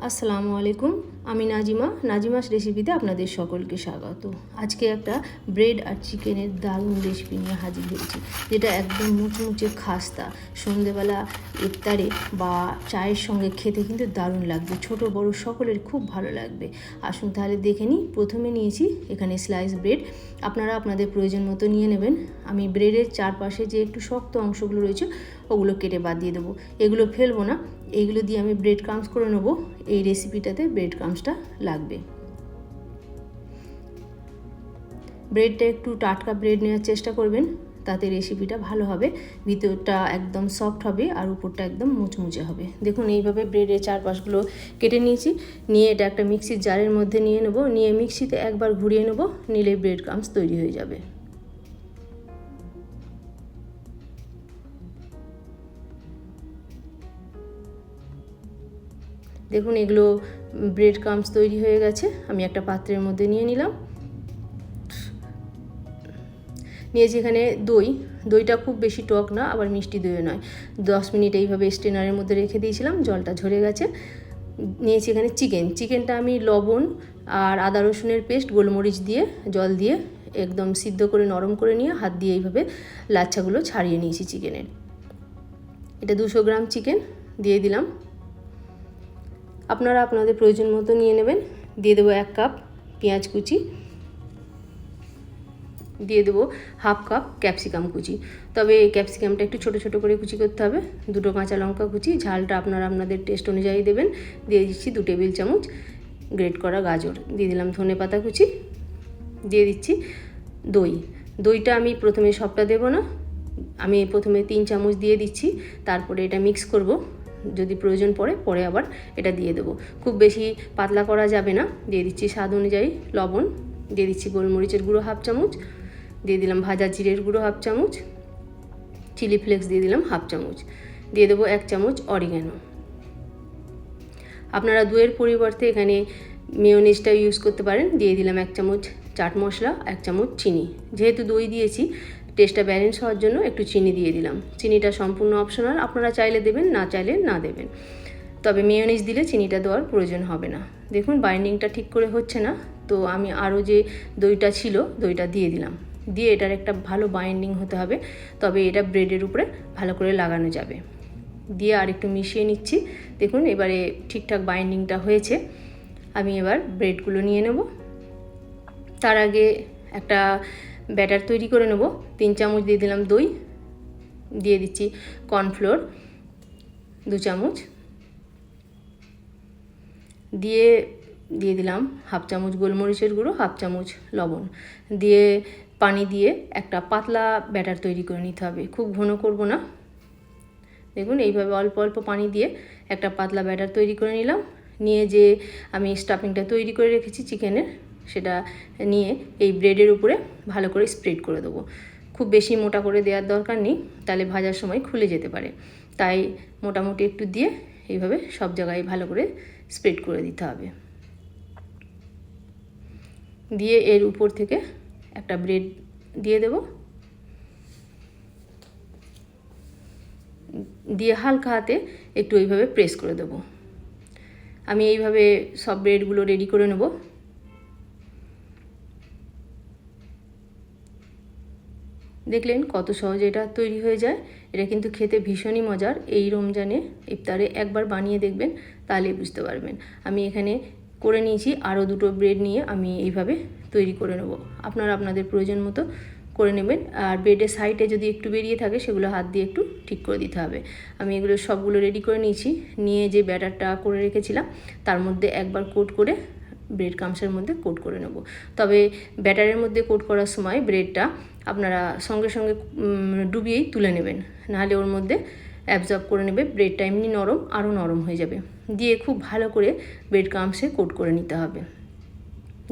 আসসালামু আলাইকুম। আমি নাজিমা, নাজিমাস রেসিপিতে আপনাদের সকলকে স্বাগত। আজকে একটা ব্রেড আর চিকেনের দারুণ রেসিপি নিয়ে হাজির হয়েছি, যেটা একদম মুচমুচে খাস্তা। সন্ধেবেলা ইফতারে বা চায়ের সঙ্গে খেতে কিন্তু দারুণ লাগবে, ছোট বড় সকলের খুব ভালো লাগবে। আসুন তাহলে দেখে নিই, প্রথমে নিয়েছি এখানে স্লাইস ব্রেড আপনারা আপনাদের প্রয়োজন মতো নিয়ে নেবেন। আমি ব্রেডের চারপাশে যে একটু শক্ত অংশগুলো রয়েছে, ওগুলো কেটে বাদ দিয়ে দেবো। এগুলো ফেলব না এইগুলো দিয়ে আমি ব্রেড ক্রামস করে নেব। এই রেসিপিটাতে ব্রেড ক্রামসটা লাগবে। ব্রেডটা একটু টাটকা ব্রেড নেওয়ার চেষ্টা করবেন, তাতে রেসিপিটা ভালো হবে। ভিতরটা একদম সফট হবে আর উপরটা একদম মুচমুচে হবে। দেখুন, এইভাবে ব্রেডের চারপাশগুলো কেটে নিয়েছি। নিয়ে এটা একটা মিক্সির জারের মধ্যে নিয়ে নেব। নিয়ে মিক্সিতে একবার ঘুরিয়ে নেব, নিলে ব্রেড ক্রামস তৈরি হয়ে যাবে। দেখুন, এগুলো ব্রেড ক্রামস তৈরি হয়ে গেছে। আমি একটা পাত্রের মধ্যে নিয়ে নিলাম। নিয়েছি এখানে দই। দইটা খুব বেশি টক না, আবার মিষ্টি দইও নয়। দশ মিনিট এইভাবে স্টেনারের মধ্যে রেখে দিয়েছিলাম, জলটা ঝরে গেছে। নিয়েছি এখানে চিকেন। চিকেনটা আমি লবণ আর আদা রসুনের পেস্ট, গোলমরিচ দিয়ে, জল দিয়ে একদম সিদ্ধ করে, নরম করে নিয়ে হাত দিয়ে এইভাবে লাচ্ছাগুলো ছাড়িয়ে নিয়েছি চিকেনের। এটা দুশো গ্রাম চিকেন, দিয়ে দিলাম। আপনারা আপনাদের প্রয়োজন মতো নিয়ে নেবেন। দিয়ে দেবো এক কাপ পেঁয়াজ কুচি। দিয়ে দেবো হাফ কাপ ক্যাপসিকাম কুচি। তবে ক্যাপসিকামটা একটু ছোট ছোট করে কুচি করতে হবে। দুটো কাঁচা লঙ্কা কুচি, ঝালটা আপনারা আপনাদের টেস্ট অনুযায়ী দেবেন। দিয়ে দিচ্ছি দু টেবিল চামচ গ্রেট করা গাজর। দিয়ে দিলাম ধনে পাতা কুচি। দিয়ে দিচ্ছি দই। দইটা আমি প্রথমে সবটা দেবো না। আমি প্রথমে তিন চামচ দিয়ে দিচ্ছি। তারপরে এটা মিক্স করব। যদি প্রয়োজন পড়ে, পরে আবার এটা দিয়ে দেবো। খুব বেশি পাতলা করা যাবে না। দিয়ে দিচ্ছি স্বাদ অনুযায়ী লবণ, দিয়ে দিচ্ছি গোলমরিচের গুঁড়ো হাফ চামচ, দিয়ে দিলাম ভাজা জিরের গুঁড়ো হাফ চামচ, চিলি ফ্লেক্স দিয়ে দিলাম হাফ চামচ, দিয়ে দেবো এক চামচ অরিগ্যানো। আপনারা দুয়ের পরিবর্তে এখানে মেয়োনিজটা ইউজ করতে পারেন। দিয়ে দিলাম এক চামচ চাট মশলা, এক চামচ চিনি। যেহেতু দই দিয়েছি টেস্টটা ব্যালেন্স হওয়ার জন্য একটু চিনি দিয়ে দিলাম। চিনিটা সম্পূর্ণ অপশনাল আপনারা চাইলে দেবেন, না চাইলে না দেবেন। তবে মেয়োনিজ দিলে চিনিটা দেওয়ার প্রয়োজন হবে না। দেখুন বাইন্ডিংটা ঠিক করে হচ্ছে না, তো আমি আরও যে দইটা ছিল, দইটা দিয়ে দিলাম। দিয়ে এটার একটা ভালো বাইন্ডিং হতে হবে, তবে এটা ব্রেডের উপরে ভালো করে লাগানো যাবে। দিয়ে আর একটু মিশিয়ে নিচ্ছি। দেখুন, এবারে ঠিকঠাক বাইন্ডিংটা হয়েছে। আমি এবার ব্রেডগুলো নিয়ে নেব। তার আগে একটা ব্যাটার তৈরি করে নেব। তিন চামচ দিয়ে দিলাম দই। দিয়ে দিচ্ছি কর্নফ্লোর, দু চামচ। দিয়ে দিয়ে দিলাম হাফ চামচ গোলমরিচের গুঁড়ো, হাফ চামচ লবণ। দিয়ে পানি দিয়ে একটা পাতলা ব্যাটার তৈরি করে নিতে হবে। খুব ঘন করব না। দেখুন, এইভাবে অল্প অল্প পানি দিয়ে একটা পাতলা ব্যাটার তৈরি করে নিলাম। নিয়ে যে আমি স্টাফিংটা তৈরি করে রেখেছি চিকেনের সেটা নিয়ে এই ব্রেডের উপরে ভালো করে স্প্রেড করে দেবো। খুব বেশি মোটা করে দেওয়ার দরকার নেই, তাহলে ভাজার সময় খুলে যেতে পারে। তাই মোটামুটি একটু দিয়ে এইভাবে সব জায়গায় ভালো করে স্প্রেড করে দিতে হবে। দিয়ে এর উপর থেকে একটা ব্রেড দিয়ে দেব। দিয়ে হালকা হাতে একটু এইভাবে প্রেস করে দেবো। আমি এইভাবে সব ব্রেডগুলো রেডি করে নেব। দেখলেন কত সহজে এটা তৈরি হয়ে যায়। এটা কিন্তু খেতে ভীষণই মজার। এই রমজানে ইফতারে একবার বানিয়ে দেখবেন, তাহলে বুঝতে পারবেন। আমি এখানে করে নিয়েছি, আরও দুটো ব্রেড নিয়ে আমি এইভাবে তৈরি করে নেব। আপনারা আপনাদের প্রয়োজন মতো করে নেবেন। আর ব্রেডের সাইডে যদি একটু বেরিয়ে থাকে, সেগুলো হাত দিয়ে একটু ঠিক করে দিতে হবে। আমি এগুলো সবগুলো রেডি করে নিয়েছি। নিয়ে যে ব্যাটারটা করে রেখেছিলাম, তার মধ্যে একবার কোট করে ব্রেড কামসের মধ্যে কোট করে নেব। তবে ব্যাটারের মধ্যে কোট করার সময় ব্রেডটা আপনারা সঙ্গে সঙ্গে ডুবিয়েই তুলে নেবেন। নাহলে ওর মধ্যে অ্যাবজর্ব করে নেবে, ব্রেডটা এমনি নরম আরও নরম হয়ে যাবে। দিয়ে খুব ভালো করে ব্রেড কামসে কোট করে নিতে হবে।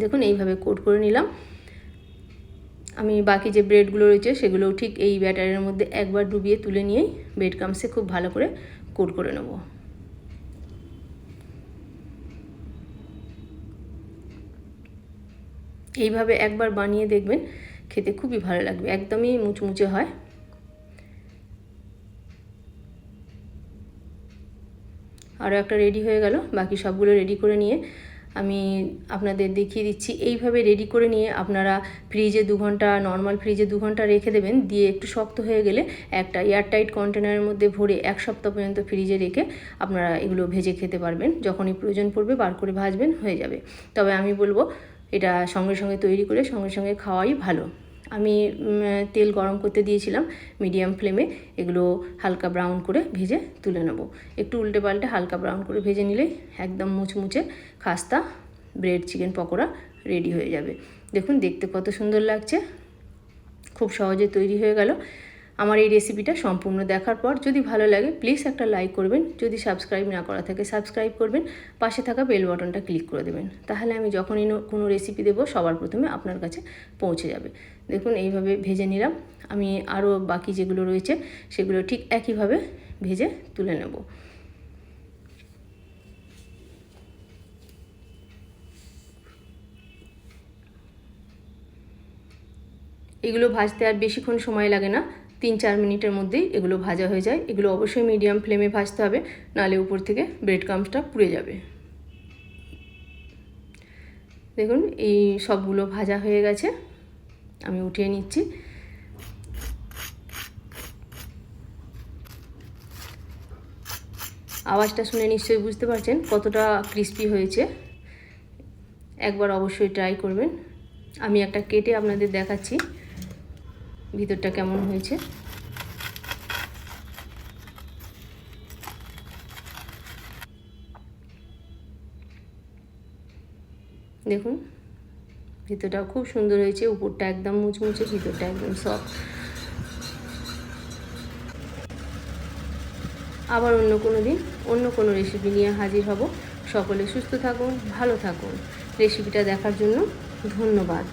দেখুন, এইভাবে কোট করে নিলাম। আমি বাকি যে ব্রেডগুলো রয়েছে সেগুলোও ঠিক এই ব্যাটারের মধ্যে একবার ডুবিয়ে তুলে নিয়েই ব্রেড কামসে খুব ভালো করে কোট করে নেব। এইভাবে একবার বানিয়ে দেখবেন, খেতে খুবই ভালো লাগবে, একদমই মুচমুচে হয়। আরও একটা রেডি হয়ে গেল, বাকি সবগুলো রেডি করে নিয়ে আমি আপনাদের দেখিয়ে দিচ্ছি। এইভাবে রেডি করে নিয়ে আপনারা ফ্রিজে দু ঘণ্টা নর্মাল ফ্রিজে দু ঘণ্টা রেখে দেবেন, দিয়ে একটু শক্ত হয়ে গেলে একটা এয়ারটাইট কন্টেনারের মধ্যে ভরে এক সপ্তাহ পর্যন্ত ফ্রিজে রেখে আপনারা এগুলো ভেজে খেতে পারবেন। যখনই প্রয়োজন পড়বে বার করে ভাজবেন, হয়ে যাবে। তবে আমি বলব এটা সঙ্গে সঙ্গে তৈরি করে সঙ্গে সঙ্গে খাওয়াই ভালো। আমি তেল গরম করতে দিয়েছিলাম মিডিয়াম ফ্লেমে এগুলো হালকা ব্রাউন করে ভেজে তুলে নেব। একটু উল্টে পাল্টে হালকা ব্রাউন করে ভেজে নিলেই একদম মুচমুচে খাস্তা ব্রেড চিকেন পকোড়া রেডি হয়ে যাবে। দেখুন, দেখতে কত সুন্দর লাগছে। খুব সহজে তৈরি হয়ে গেল। আমার এই রেসিপিটা সম্পূর্ণ দেখার পর যদি ভালো লাগে প্লিজ একটা লাইক করবেন। যদি সাবস্ক্রাইব না করা থাকে সাবস্ক্রাইব করবেন। পাশে থাকা বেল বাটনটা ক্লিক করে দেবেন। তাহলে আমি যখনই কোনো রেসিপি দেবো, সবার প্রথমে আপনার কাছে পৌঁছে যাবে। দেখুন, এইভাবে ভেজে নিলাম। আমি আরও বাকি যেগুলো রয়েছে, সেগুলো ঠিক একইভাবে ভেজে তুলে নেব। এগুলো ভাজতে আর বেশিক্ষণ সময় লাগে না। তিন চার মিনিটের মধ্যেই এগুলো ভাজা হয়ে যায়। এগুলো অবশ্যই মিডিয়াম ফ্লেমে ভাজতে হবে নালে উপর থেকে ব্রেড ক্রামসটা পুড়ে যাবে। দেখুন, এই সবগুলো ভাজা হয়ে গেছে। আমি উঠিয়ে নিচ্ছি। আওয়াজটা শুনে নিশ্চয়ই বুঝতে পারছেন কতটা ক্রিস্পি হয়েছে। একবার অবশ্যই ট্রাই করবেন। আমি একটা কেটে আপনাদের দেখাচ্ছি। ভিতরটা কেমন হয়েছে? দেখুন ভিতরটাও খুব সুন্দর হয়েছে, উপরটা একদম মুচমুচে, ভিতরটা একদম সফট আবার অন্য কোনো দিন, অন্য কোনো রেসিপি নিয়ে হাজির হব। সকলে সুস্থ থাকুন, ভালো থাকুন। রেসিপিটা দেখার জন্য ধন্যবাদ।